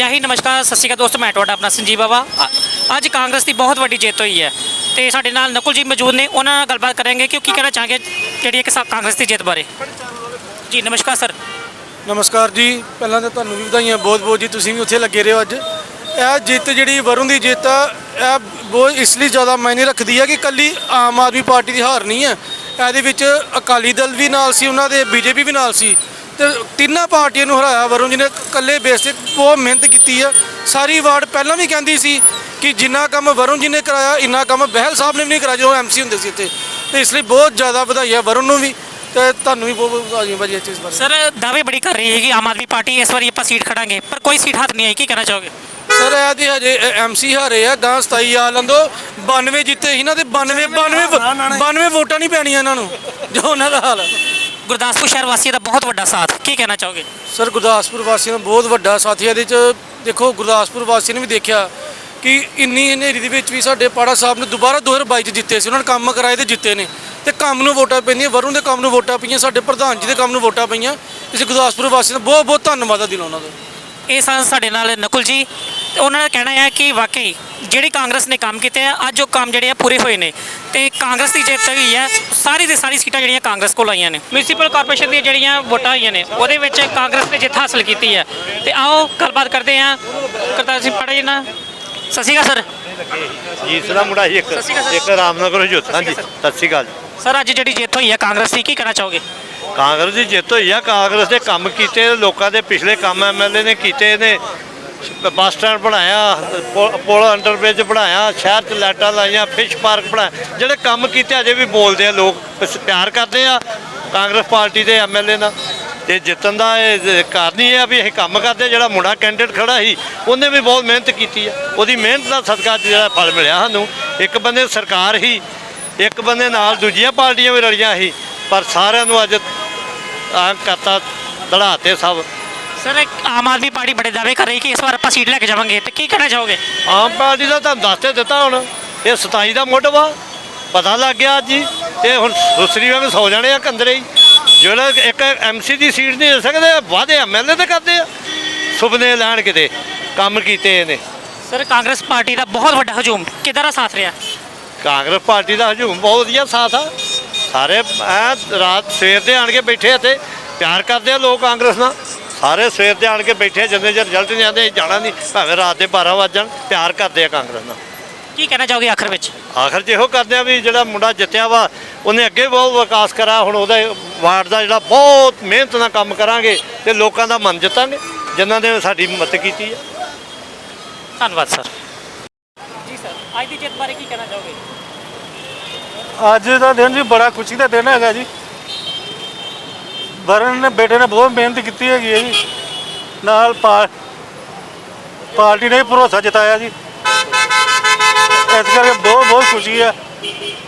ਜੈ ਹਿੰਦ ਨਮਸਕਾਰ, ਸਤਿ ਸ਼੍ਰੀ ਅਕਾਲ ਦੋਸਤੋ, ਮੈਂ ਤੁਹਾਡਾ ਆਪਣਾ ਸੰਜੀਵ ਬਾਵਾ। ਅ- ਅੱਜ ਕਾਂਗਰਸ ਦੀ ਬਹੁਤ ਵੱਡੀ ਜਿੱਤ ਹੋਈ ਹੈ ਤੇ ਸਾਡੇ ਨਾਲ ਨਕੁਲ ਜੀ ਮੌਜੂਦ ਨੇ, ਉਹਨਾਂ ਨਾਲ ਗੱਲਬਾਤ ਕਰਾਂਗੇ ਕਿ ਉਹ ਕੀ ਕਹਿਣਾ ਚਾਹਾਂਗੇ ਜਿਹੜੀ ਇੱਕ ਸਾ- ਕਾਂਗਰਸ ਦੀ ਜਿੱਤ ਬਾਰੇ। ਜੀ, ਨਮਸਕਾਰ, ਸਰ। ਨਮਸਕਾਰ ਜੀ, ਪਹਿਲਾਂ ਤਾਂ ਤੁਹਾਨੂੰ ਵੀ ਵਧਾਈਆਂ, ਬਹੁਤ ਬਹੁਤ ਜੀ, ਤੁਸੀਂ ਵੀ ਉੱਥੇ ਲੱਗੇ ਰਹੇ ਹੋ ਅੱਜ। ਇਹ ਜਿੱਤ ਜਿਹੜੀ ਵਰੁਣ ਦੀ ਜਿੱਤ ਆ, ਇਹ ਬਹੁਤ ਇਸ ਲਈ ਜ਼ਿਆਦਾ ਮਾਇਨੇ ਰੱਖਦੀ ਹੈ ਕਿ ਕੱਲੀ ਆਮ ਆਦਮੀ ਪਾਰਟੀ ਦੀ ਹਾਰ ਨਹੀਂ ਹੈ। ਇਹਦੇ ਵਿੱਚ ਅਕਾਲੀ ਦਲ ਵੀ ਨਾਲ ਸੀ, ਉਹਨਾਂ ਦੇ ਬੀਜੇਪੀ ਵੀ ਨਾਲ ਸੀ। ਤੇ ਤਿੰਨਾਂ ਪਾਰਟੀਆਂ ਨੂੰ ਹਰਾਇਆ ਵਰੁਣ ਜੀ ਨੇ ਇਕੱਲੇ ਬੇਸ ਤੇ ਬਹੁਤ ਮਿਹਨਤ ਕੀਤੀ ਆ। ਸਾਰੀ ਵਾਰਡ ਪਹਿਲਾਂ ਵੀ ਕਹਿੰਦੀ ਸੀ ਕਿ ਜਿੰਨਾ ਕੰਮ ਵਰੁਣ ਜੀ ਨੇ ਕਰਾਇਆ ਇੰਨਾ ਕੰਮ ਬਹਿਲ ਸਾਹਿਬ ਨੇ ਵੀ ਨਹੀਂ ਕਰਾਇਆ ਜਦੋਂ ਐਮਸੀ ਹੁੰਦੇ ਸੀ ਇੱਥੇ। ਤੇ ਇਸ ਲਈ ਬਹੁਤ ਜ਼ਿਆਦਾ ਵਧਾਈਆਂ ਵਰੁਣ ਨੂੰ ਵੀ ਤੇ ਤੁਹਾਨੂੰ ਵੀ ਬਹੁਤ ਬਹੁਤ ਵਧਾਈਆਂ ਭਾਜੀ ਇਸ ਚੀਜ਼ ਬਾਰੇ। ਸਰ ਦਾਅਵੇ ਬੜੀ ਕਰ ਰਹੀ ਹੈ ਕਿ ਆਮ ਆਦਮੀ ਪਾਰਟੀ ਇਸ ਵਾਰੀ ਆਪਾਂ ਸੀਟ ਖੜਾਂਗੇ। ਪਰ ਕੋਈ ਸੀਟ ਹੱਥ ਨਹੀਂ ਆਈ ਕੀ ਕਹਿਣਾ ਚਾਹੋਗੇ? ਸਰ ਇਹ ਤੇ ਹਜੇ ਐਮਸੀ ਹਾਰੇ ਆ ਗਾਂ 27 ਆ ਲੰਦੋ 92 ਜਿੱਤੇ ਸੀ ਨਾ ਤੇ 92 92 92 ਵੋਟਾਂ ਨਹੀਂ ਪੈਣੀਆਂ ਇਹਨਾਂ ਨੂੰ ਜੋ ਉਹਨਾਂ ਦਾ ਹਾਲ ਹੈ ਗੁਰਦਾਸਪੁਰ ਸ਼ਹਿਰ ਵਾਸੀਆਂ ਦਾ ਬਹੁਤ ਵੱਡਾ ਸਾਥ। ਕੀ ਕਹਿਣਾ ਚਾਹੋਗੇ? ਸਰ ਗੁਰਦਾਸਪੁਰ ਵਾਸੀਆਂ ਦਾ ਬਹੁਤ ਵੱਡਾ ਸਾਥੀ ਇਹਦੇ ਚ ਦੇਖੋ ਗੁਰਦਾਸਪੁਰ ਵਾਸੀਆਂ ਨੇ ਵੀ ਦੇਖਿਆ ਕਿ ਇੰਨੀ ਹਨੇਰੀ ਦੇ ਵਿੱਚ ਵੀ ਸਾਡੇ ਪਾੜਾ ਸਾਹਿਬ ਨੇ ਦੁਬਾਰਾ 2022 ਚ ਜਿੱਤੇ ਸੀ। ਉਹਨਾਂ ਨੇ ਕੰਮ ਕਰਾਏ ਤੇ ਜਿੱਤੇ ਨੇ। ਤੇ ਕੰਮ ਨੂੰ ਵੋਟਾਂ ਪੈਂਦੀਆਂ ਵਰੁਣ ਦੇ ਕੰਮ ਨੂੰ ਵੋਟਾਂ ਪਈਆਂ ਸਾਡੇ ਪ੍ਰਧਾਨ ਜੀ ਦੇ ਕੰਮ ਨੂੰ ਵੋਟਾਂ ਪਈਆਂ। ਇਸ ਗੁਰਦਾਸਪੁਰ ਵਾਸੀਆਂ ਦਾ ਬਹੁਤ ਬਹੁਤ ਧੰਨਵਾਦ ਆ ਦਿਲੋਂ ਉਹਨਾਂ ਦਾ। ਇਹ ਸਨ ਸਾਡੇ ਨਾਲ ਨਕੁਲ ਜੀ। ਤੇ ਉਹਨਾਂ ਦਾ ਕਹਿਣਾ ਹੈ ਕਿ ਵਾਕਈ ਜਿਹੜੀ ਕਾਂਗਰਸ ਨੇ ਕੰਮ ਕੀਤੇ ਆ ਅੱਜ ਉਹ ਕੰਮ ਜਿਹੜੇ ਆ ਪੂਰੇ ਹੋਏ ਨੇ। ਤੇ ਕਾਂਗਰਸ ਦੀ ਜਿੱਤ ਹੋਈ ਹੈ ਸਾਰੀ ਦੇ ਸਾਰੀ ਸੀਟਾਂ ਜਿਹੜੀਆਂ ਕਾਂਗਰਸ ਕੋਲ ਆਈਆਂ ਨੇ। ਮਿਊਨਿਸਪਲ ਕਾਰਪੋਰੇਸ਼ਨ ਦੀਆਂ ਜਿਹੜੀਆਂ ਵੋਟਾਂ ਹੋਈਆਂ ਨੇ ਉਹਦੇ ਵਿੱਚ ਕਾਂਗਰਸ ਨੇ ਜਿੱਤ ਹਾਸਲ ਕੀਤੀ ਹੈ ਤੇ ਆਓ ਗੱਲਬਾਤ ਕਰਦੇ ਹਾਂ ਕਰਤਾਰ ਸਿੰਘ ਪੜਾ ਜੀ ਨਾਲ ਸਤਿ ਸ਼੍ਰੀ ਅਕਾਲ ਸਰ। ਜੀਤ ਦਾ ਮੁੰਡਾ ਸੀ ਇੱਕ। ਇੱਕ ਰਾਮਨਗਰ ਹਜੂਤ ਹਾਂਜੀ ਸਤਿ ਸਤਿ ਸ਼੍ਰੀ ਅਕਾਲ ਸਰ ਅੱਜ ਜਿਹੜੀ ਜਿੱਤ ਹੋਈ ਹੈ ਕਾਂਗਰਸ ਦੀ ਕੀ ਕਹਿਣਾ ਚਾਹੋਗੇ? ਕਾਂਗਰਸ ਦੀ ਜਿੱਤ ਹੋਈ ਆ ਕਾਂਗਰਸ ਦੇ ਕੰਮ ਕੀਤੇ ਲੋਕਾਂ ਦੇ ਪਿਛਲੇ ਕੰਮ ਐਮਐਲਏ ਨੇ ਕੀਤੇ ਨੇ ਬੱਸ ਸਟੈਂਡ ਬਣਾਇਆ, ਪੁ- ਪੁਲ ਅੰਡਰਬ੍ਰਿਜ ਬਣਾਇਆ, ਸ਼ਹਿਰ 'ਚ ਲਾਈਟਾਂ ਲਾਈਆਂ, ਫਿਸ਼ ਪਾਰਕ ਬਣਾਇਆ। ਜਿਹੜੇ ਕੰਮ ਕੀਤੇ ਅਜੇ ਵੀ ਬੋਲਦੇ ਆ, ਲੋਕ ਪਿਆਰ ਕਰਦੇ ਆ, ਕਾਂਗਰਸ ਪਾਰਟੀ ਦੇ ਐਮਐਲਏ ਨਾਲ। ਤੇ ਜਿੱਤਣ ਦਾ ਇਹ ਕਾਰਨ ਹੀ ਇਹ ਆ ਵੀ ਇਹ ਕੰਮ ਕਰਦੇ ਜਿਹੜਾ ਮੁੰਡਾ ਕੈਂਡੀਡੇਟ ਖੜਾ ਸੀ, ਉਹਨੇ ਵੀ ਬਹੁਤ ਮਿਹਨਤ ਕੀਤੀ ਆ। ਉਹਦੀ ਮਿਹਨਤ ਦਾ ਸਦਕਾ ਅੱਜ ਜਿਹੜਾ ਫਲ ਮਿਲਿਆ ਸਾਨੂੰ। ਇੱਕ ਬੰਦੇ ਸਰਕਾਰ ਹੀ ਇੱਕ ਬੰਦੇ ਨਾਲ ਦੂਜੀਆਂ ਪਾਰਟੀਆਂ ਵੀ ਰਲੀਆਂ ਸੀ, ਪਰ ਸਾਰਿਆਂ ਨੂੰ ਅੱਜ ਆ ਕਰਤਾ ਦੜਾਤੇ ਸਭ। ਸਰ ਆਮ ਆਦਮੀ ਪਾਰਟੀ ਬੜੇ ਦਾਅਵੇ ਕਰ ਰਹੀ ਕਿ ਇਸ ਵਾਰ ਆਪਾਂ ਸੀਟ ਲੈ ਕੇ ਜਾਵਾਂਗੇ? ਤੇ ਕੀ ਕਹਿਣਾ ਚਾਹੋਗੇ? ਆਮ ਪਾਰਟੀ ਦਾ ਤੁਹਾਨੂੰ ਦੱਸ ਤੇ ਦਿੱਤਾ ਹੁਣ। ਇਹ 27 ਦਾ ਮੁੱਢ ਵਾ। ਪਤਾ ਲੱਗ ਗਿਆ ਅੱਜ ਹੀ। ਤੇ ਹੁਣ ਸੁਸਰੀ ਵਾਂਗ ਸੌ ਜਾਣੇ ਆ ਕੰਦਰੇ ਹੀ। ਜਿਹੜਾ ਇੱਕ ਐਮਸੀ ਦੀ ਸੀਟ ਨਹੀਂ ਦੇ ਸਕਦੇ ਵਾਅਦੇ ਐਮਐਲਏ ਤੇ ਕਰਦੇ ਆ। ਸੁਪਨੇ ਲੈਣ ਕਿਤੇ ਕੰਮ ਕੀਤੇ ਇਹਨੇ। ਸਰ ਕਾਂਗਰਸ ਪਾਰਟੀ ਦਾ ਬਹੁਤ ਵੱਡਾ ਹਜੂਮ ਕਿਹਦਾ ਦਾ ਸਾਥ ਰਿਹਾ? ਕਾਂਗਰਸ ਪਾਰਟੀ ਦਾ ਹਜੂਮ ਬਹੁਤ ਵਧੀਆ ਸਾਥ ਆ। ਸਾਰੇ ਐ ਰਾਤ ਸਵੇਰ ਦੇ ਆਣ ਕੇ ਬੈਠੇ ਇੱਥੇ ਪਿਆਰ ਕਰਦੇ ਆ ਲੋਕ ਕਾਂਗਰਸ ਨਾਲ। ਸਾਰੇ ਸਵੇਰ ਦੇ ਆਣ ਕੇ ਬੈਠੇ ਜਿੰਨੇ ਚਿਰ ਰਿਜ਼ਲਟ ਨਹੀਂ ਆਉਂਦੇ ਜਾਣਾ ਨਹੀਂ। ਭਾਵੇਂ ਰਾਤ ਦੇ 12 ਵਜ ਜਾਣ ਪਿਆਰ ਕਰਦੇ ਆ ਕਾਂਗਰਸ ਨਾਲ। ਕੀ ਕਹਿਣਾ ਚਾਹੋਗੇ ਆਖਰ ਵਿੱਚ? ਆਖਰ 'ਚ ਇਹੋ ਕਰਦੇ ਆ ਵੀ ਜਿਹੜਾ ਮੁੰਡਾ ਜਿੱਤਿਆ ਵਾ ਉਹਨੇ ਅੱਗੇ ਬਹੁਤ ਵਿਕਾਸ ਕਰਾ ਹੁਣ ਉਹਦਾ ਵਾਰਡ ਦਾ ਜਿਹੜਾ ਬਹੁਤ ਮਿਹਨਤ ਨਾਲ ਕੰਮ ਕਰਾਂਗੇ ਤੇ ਲੋਕਾਂ ਦਾ ਮਨ ਜਿੱਤਾਂਗੇ ਜਿਨ੍ਹਾਂ ਨੇ ਸਾਡੀ ਮਦਦ ਕੀਤੀ ਆ। ਧੰਨਵਾਦ ਸਰ। ਜੀ ਸਰ ਅੱਜ ਦੀ ਜਿੱਤ ਬਾਰੇ ਕੀ ਕਹਿਣਾ ਚਾਹੋਗੇ? ਅੱਜ ਦਾ ਦਿਨ ਜੀ ਬੜਾ ਖੁਸ਼ੀ ਦਾ ਦਿਨ ਹੈਗਾ ਜੀ। ਵਰਨ ਨੇ ਬੇਟੇ ਨੇ ਬਹੁਤ ਮਿਹਨਤ ਕੀਤੀ ਹੈਗੀ ਹੈ ਜੀ। ਨਾਲ ਪਾ- ਪਾਰਟੀ ਨੇ ਵੀ ਭਰੋਸਾ ਜਤਾਇਆ ਜੀ। ਇਸ ਕਰਕੇ ਬਹੁਤ ਬਹੁਤ ਖੁਸ਼ੀ ਹੈ।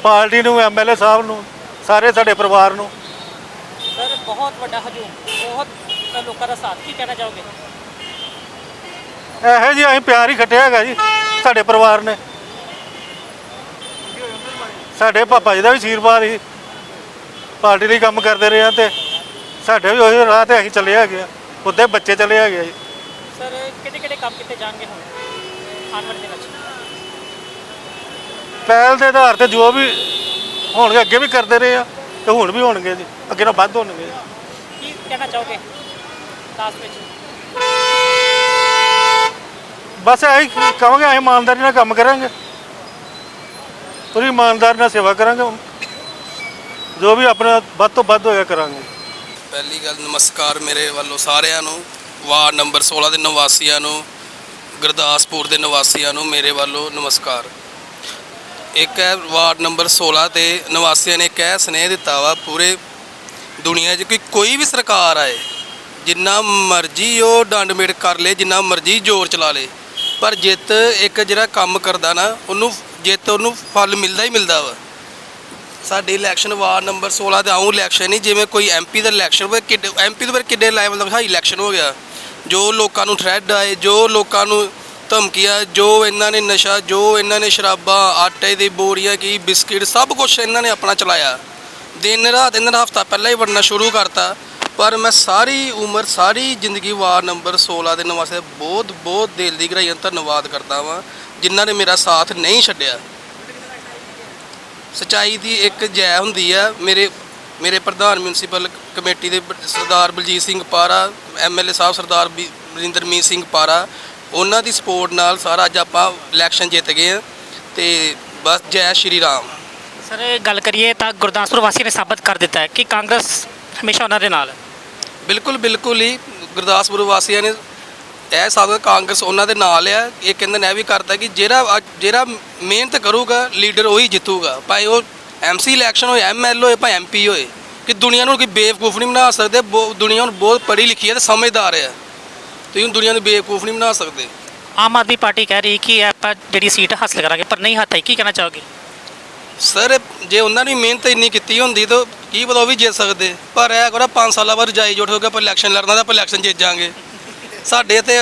ਪਾਰਟੀ ਨੂੰ ਐਮਐਲਏ ਸਾਹਿਬ ਨੂੰ ਸਾਰੇ ਸਾਡੇ ਪਰਿਵਾਰ ਨੂੰ। ਸਰ ਬਹੁਤ ਵੱਡਾ ਹਜੂਮ ਬਹੁਤ ਲੋਕਾਂ ਦਾ ਸਾਥ ਕੀ ਕਹਿਣਾ ਚਾਹੋਗੇ? ਇਹੋ ਜੀ ਅਸੀਂ ਪਿਆਰ ਹੀ ਖੱਟਿਆ ਹੈਗਾ ਜੀ ਸਾਡੇ ਪਰਿਵਾਰ ਨੇ। ਸਾਡੇ ਪਾਪਾ ਜੀ ਦਾ ਵੀ ਆਸ਼ੀਰਵਾਦ ਸੀ। ਪਾਰਟੀ ਲਈ ਕੰਮ ਕਰਦੇ ਰਹੇ ਆ ਤੇ ਸਾਡੇ ਵੀ ਉਹੀ ਰਾਹ ਤੇ ਅਸੀਂ ਚੱਲੇ ਹੈਗੇ ਆ। ਉੱਤੇ ਬੱਚੇ ਚੱਲੇ ਹੈਗੇ ਆ ਜੀ। ਸਰ ਕਿਹੜੇ ਕਿਹੜੇ ਕੰਮ ਕੀਤੇ ਜਾਣਗੇ ਹੁਣ? ਆਉਣ ਵਾਲੇ ਦਿਨਾਂ 'ਚ ਪਹਿਲ ਦੇ ਆਧਾਰ ਤੇ ਜੋ ਵੀ ਹੋਣਗੇ ਅੱਗੇ ਵੀ ਕਰਦੇ ਰਹੇ ਆ ਤੇ ਹੁਣ ਵੀ ਹੋਣਗੇ ਜੀ। ਅੱਗੇ ਨਾਲ ਵੱਧ ਹੋਣਗੇ। ਕੀ ਕਹਿਣਾ ਚਾਹੋਗੇ ਲਾਸਟ ਵਿੱਚ? ਬਸ ਇਹੀ ਕਹਾਂਗੇ ਅਸੀਂ ਇਮਾਨਦਾਰੀ ਨਾਲ ਕੰਮ ਕਰਾਂਗੇ। ਪੂਰੀ ਇਮਾਨਦਾਰੀ ਨਾਲ ਸੇਵਾ ਕਰਾਂਗੇ ਜੋ ਵੀ ਆਪਣਾ ਵੱਧ ਤੋਂ ਵੱਧ ਹੋਇਆ ਕਰਾਂਗੇ। ਪਹਿਲੀ ਗੱਲ, ਨਮਸਕਾਰ ਮੇਰੇ ਵੱਲੋਂ ਸਾਰਿਆਂ ਨੂੰ, ਵਾਰਡ ਨੰਬਰ 16 ਦੇ ਨਿਵਾਸੀਆਂ ਨੂੰ, ਗੁਰਦਾਸਪੁਰ ਦੇ ਨਿਵਾਸੀਆਂ ਨੂੰ ਮੇਰੇ ਵੱਲੋਂ ਨਮਸਕਾਰ। ਇੱਕ ਹੈ ਵਾਰਡ ਨੰਬਰ 16 ਤੇ ਨਿਵਾਸੀਆਂ ਨੇ ਕਹਿ ਸਨੇਹ ਦਿੱਤਾ ਵਾ, ਪੂਰੇ ਦੁਨੀਆ 'ਚ ਕਿ ਕੋਈ ਵੀ ਸਰਕਾਰ ਆਏ, ਜਿੰਨਾ ਮਰਜ਼ੀ ਉਹ ਡੰਡ ਮੇੜ ਕਰ ਲੇ, ਜਿੰਨਾ ਮਰਜ਼ੀ ਜ਼ੋਰ ਚਲਾ ਲੇ, ਪਰ ਜਿੱਤ ਇੱਕ ਜਿਹੜਾ ਕੰਮ ਕਰਦਾ ਨਾ, ਉਹਨੂੰ, ਜਿੱਤ ਉਹਨੂੰ ਫਲ ਮਿਲਦਾ ਹੀ ਮਿਲਦਾ ਵਾ। ਸਾਡੀ ਇਲੈਕਸ਼ਨ ਵਾਰਡ ਨੰਬਰ 16 ਤੇ ਆਉਂ ਇਲੈਕਸ਼ਨ ਨਹੀਂ, ਜਿਵੇਂ ਕੋਈ ਐਮਪੀ ਦਾ ਇਲੈਕਸ਼ਨ ਹੋਵੇ, ਕਿੱਡੇ ਐਮਪੀ ਤੋਂ ਬਾਰੇ ਕਿੱਡੇ ਲੈਵਲ ਦਾ ਹਾਈ ਇਲੈਕਸ਼ਨ ਹੋ ਗਿਆ। ਜੋ ਲੋਕਾਂ ਨੂੰ ਥ੍ਰੈਡ ਆਏ, ਜੋ ਲੋਕਾਂ ਨੂੰ ਧਮਕੀਆਂ, ਜੋ ਇਹਨਾਂ ਨੇ ਨਸ਼ਾ, ਜੋ ਇਹਨਾਂ ਨੇ ਸ਼ਰਾਬਾਂ, ਆਟੇ ਦੀ ਬੋਰੀਆਂ ਕੀ, ਬਿਸਕਿਟ, ਸਭ ਕੁਝ ਇਹਨਾਂ ਨੇ ਆਪਣਾ ਚਲਾਇਆ। ਦਿਨ ਰਾਤ ਇਹਨਾਂ ਦਾ ਹਫਤਾ ਪਹਿਲਾਂ ਹੀ ਵੜਨਾ ਸ਼ੁਰੂ ਕਰਤਾ। ਪਰ ਮੈਂ ਸਾਰੀ ਉਮਰ, ਸਾਰੀ ਜ਼ਿੰਦਗੀ ਵਾਰਡ ਨੰਬਰ 16 ਦੇ ਨਿਵਾਸੀ ਬਹੁਤ ਬਹੁਤ ਦਿਲ ਦੀ ਗਹਿਰਾਈਆਂ ਧੰਨਵਾਦ ਕਰਦਾ ਵਾਂ, ਜਿਨ੍ਹਾਂ ਨੇ ਮੇਰਾ ਸਾਥ ਨਹੀਂ ਛੱਡਿਆ। ਸਚਾਈ ਦੀ ਇੱਕ ਜੈ ਹੁੰਦੀ ਆ। ਮੇਰੇ ਮੇਰੇ ਪ੍ਰਧਾਨ ਮਿਊਨਿਸਪਲ ਕਮੇਟੀ ਦੇ ਸਰਦਾਰ ਬਲਜੀਤ ਸਿੰਘ ਪਾਰਾ ਐਮਐਲਏ ਸਾਹਿਬ ਸਰਦਾਰ ਬਰਿੰਦਰਮੀਤ ਸਿੰਘ ਪਾਰਾ ਉਹਨਾਂ ਦੀ ਸਪੋਰਟ ਨਾਲ ਸਾਰਾ ਅੱਜ ਆਪਾਂ ਇਲੈਕਸ਼ਨ ਜਿੱਤ ਗਏ ਆ ਤੇ ਬਸ ਜੈ ਸ਼੍ਰੀ ਰਾਮ। ਸਰ ਇਹ ਗੱਲ ਕਰੀਏ ਤਾਂ ਗੁਰਦਾਸਪੁਰ ਵਾਸੀ ਨੇ ਸਾਬਤ ਕਰ ਦਿੱਤਾ ਹੈ ਕਿ ਕਾਂਗਰਸ ਹਮੇਸ਼ਾ ਉਹਨਾਂ ਦੇ ਨਾਲ ਹੈ। ਬਿਲਕੁਲ ਬਿਲਕੁਲ ਹੀ। ਗੁਰਦਾਸਪੁਰ ਵਾਸੀਆਂ ਨੇ ਇਹ ਸਾਬਤ ਕਾਂਗਰਸ ਉਹਨਾਂ ਦੇ ਨਾਲ ਆ ਇਹ ਕਹਿੰਦੇ ਨੇ ਇਹ ਵੀ ਕਰਦਾ ਕਿ ਜਿਹੜਾ ਅੱਜ- ਜਿਹੜਾ ਮਿਹਨਤ ਕਰੂਗਾ ਲੀਡਰ ਉਹੀ ਜਿੱਤੂਗਾ। ਭਾਵੇਂ ਉਹ ਐਮਸੀ ਇਲੈਕਸ਼ਨ ਹੋਏ ਐਮਐਲ ਹੋਏ ਭਾਵੇਂ ਐਮਪੀ ਹੋਏ ਕਿ ਦੁਨੀਆ ਨੂੰ ਕੋਈ ਬੇਵਕੂਫ ਨਹੀਂ ਬਣਾ ਸਕਦੇ। ਬਹੁ- ਦੁਨੀਆ ਹੁਣ ਬਹੁਤ ਪੜ੍ਹੀ ਲਿਖੀ ਹੈ ਤੇ ਸਮਝਦਾਰ ਹੈ। ਤੁਸੀਂ ਹੁਣ ਦੁਨੀਆ ਨੂੰ ਬੇਵਕੂਫ ਨਹੀਂ ਬਣਾ ਸਕਦੇ। ਆਮ ਆਦਮੀ ਪਾਰਟੀ ਕਹਿ ਰਹੀ ਕਿ ਆਪਾਂ ਜਿਹੜੀ ਸੀਟ ਹਾਸਲ ਕਰਾਂਗੇ ਪਰ ਨਹੀਂ ਹੱਥ ਆਈ। ਕੀ ਕਹਿਣਾ ਚਾਹੋਗੇ? ਸਰ ਜੇ ਉਹਨਾਂ ਨੇ ਮਿਹਨਤ ਇੰਨੀ ਕੀਤੀ ਹੁੰਦੀ ਤਾਂ ਕੀ ਪਤਾ ਉਹ ਵੀ ਜਿੱਤ ਸਕਦੇ। ਪਰ ਇਹ ਕੋਰਾ 5 ਸਾਲਾਂ ਬਾਅਦ ਰਜਾਈ ਜੁਟ ਹੋ ਗਿਆ ਆਪਾਂ ਇਲੈਕਸ਼ਨ ਲੜਨਾ ਤਾਂ ਆਪਾਂ ਇਲੈਕਸ਼ਨ ਜਿੱਤ ਜਾਾਂਗੇ। ਸਾਡੇ ਤੇ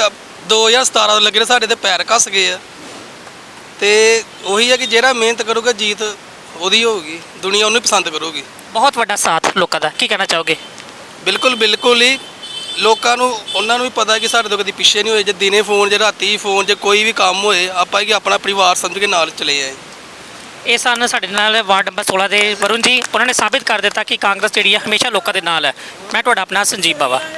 2017 ਤੋਂ ਲੱਗੇ ਨੇ ਸਾਡੇ ਤੇ ਪੈਰ ਕੱਸ ਗਏ ਆ। ਤੇ ਉਹੀ ਹੈ ਕਿ ਜਿਹੜਾ ਮਿਹਨਤ ਕਰੂਗਾ ਜੀਤ ਉਹਦੀ ਹੋਊਗੀ ਦੁਨੀਆ ਉਹਨੂੰ ਹੀ ਪਸੰਦ ਕਰੂਗੀ। ਬਹੁਤ ਵੱਡਾ ਸਾਥ ਲੋਕਾਂ ਦਾ ਕੀ ਕਹਿਣਾ ਚਾਹੋਗੇ? ਬਿਲਕੁਲ ਬਿਲਕੁਲ ਹੀ। ਲੋਕਾਂ ਨੂੰ ਉਹਨਾਂ ਨੂੰ ਵੀ ਪਤਾ ਕਿ ਸਾਡੇ ਤੋਂ ਕਦੀ ਪਿੱਛੇ ਨਹੀਂ ਹੋਏ ਜੇ ਦਿਨੇ ਫੋਨ ਜੇ ਰਾਤੀ ਫੋਨ ਜੇ ਕੋਈ ਵੀ ਕੰਮ ਹੋਏ ਆਪਾਂ ਕਿ ਆਪਣਾ ਪਰਿਵਾਰ ਸਮਝ ਕੇ ਨਾਲ ਚਲੇ ਆਏ। ਇਹ ਸਨ ਸਾਡੇ ਨਾਲ ਵਾਰਡ ਨੰਬਰ 16 ਦੇ ਵਰੁਣ ਜੀ। ਉਹਨਾਂ ਨੇ ਸਾਬਿਤ ਕਰ ਦਿੱਤਾ ਕਿ ਕਾਂਗਰਸ ਜਿਹੜੀ ਹੈ ਹਮੇਸ਼ਾ ਲੋਕਾਂ ਦੇ ਨਾਲ ਹੈ। ਮੈਂ ਤੁਹਾਡਾ ਆਪਣਾ ਸੰਜੀਵ ਬਾਵਾ।